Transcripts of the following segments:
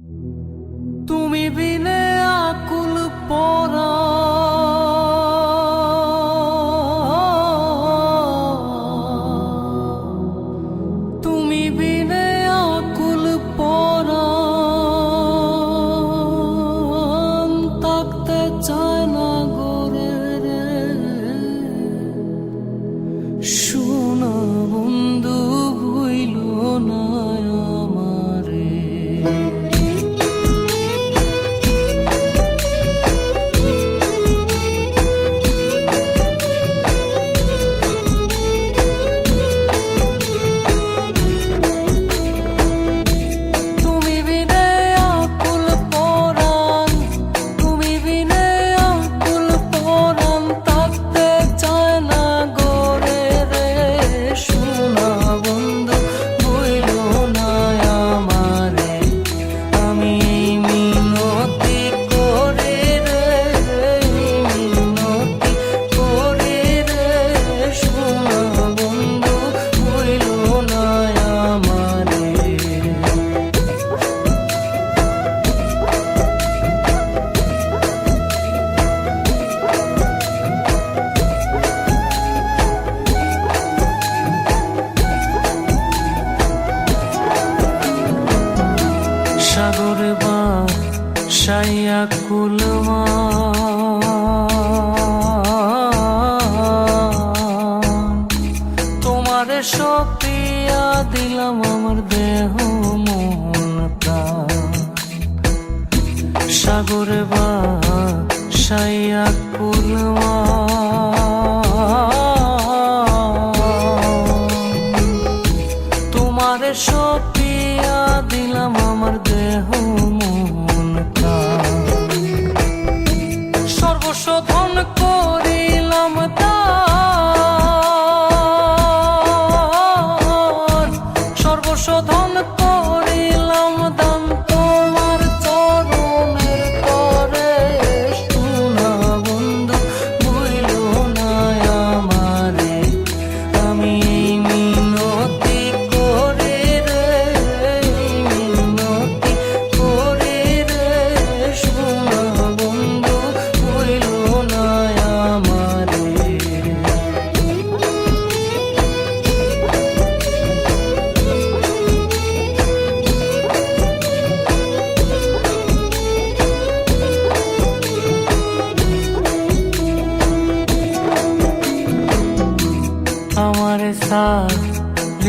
Mm-hmm.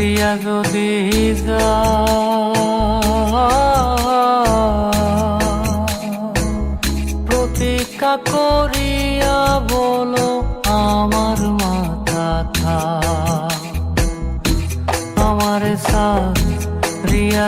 দিয়া যদি যা প্রতীক্ষা করিয়া বলো আমার মাথা থা আমার সা রিয়া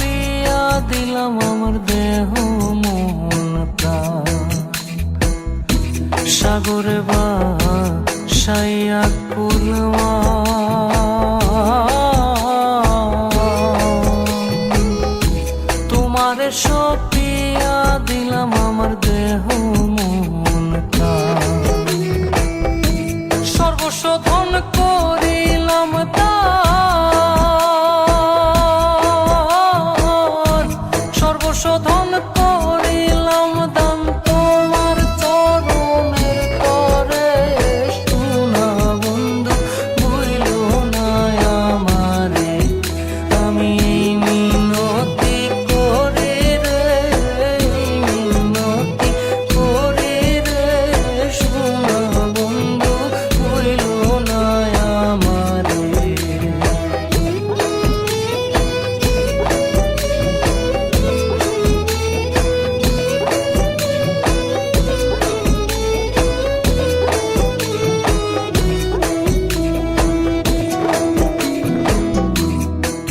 দিয়া দিলাম আমার দেহ মন সাগরে বা সাইয়া কুলমা তোমার সব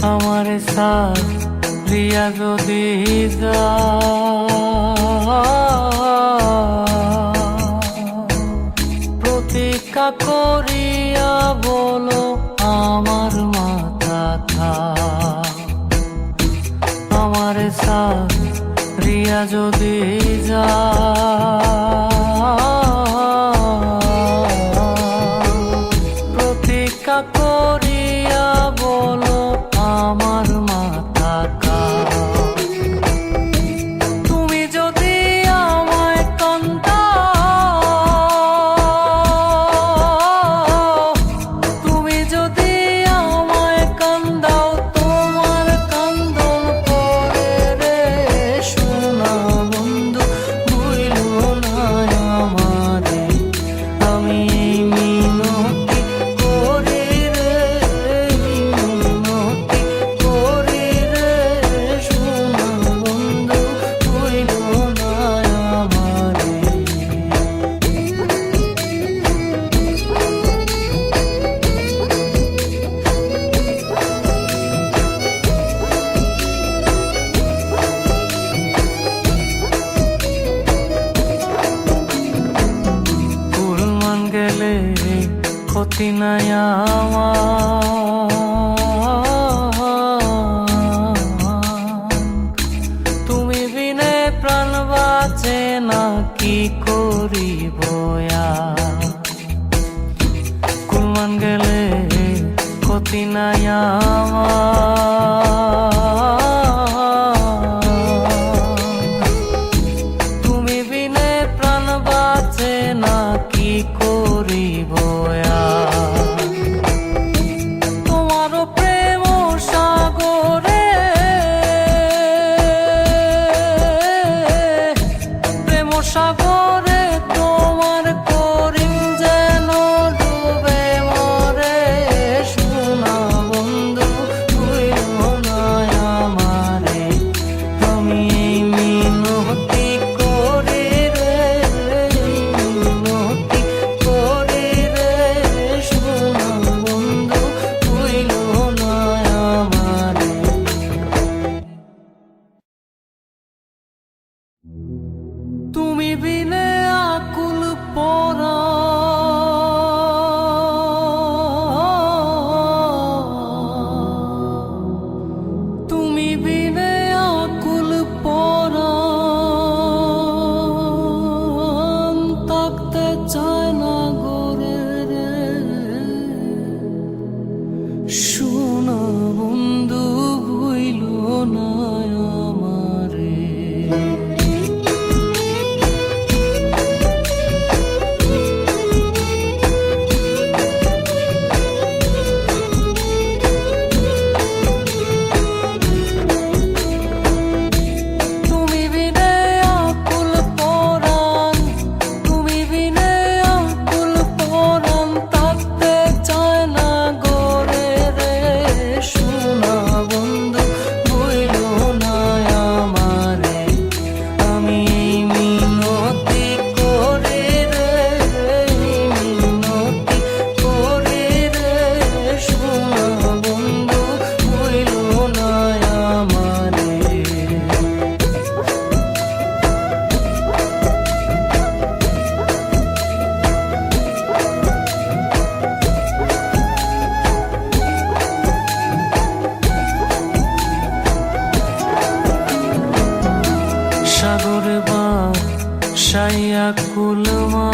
আমার সাথ প্রিয়া যদি যা প্রতীক্ষা করিয়া বলো আমার মাথা আমার সাথ প্রিয়া যদি যা চেনা কি করিব কুলমান গেলে ক্ষতি নাই আমার। me be కులమా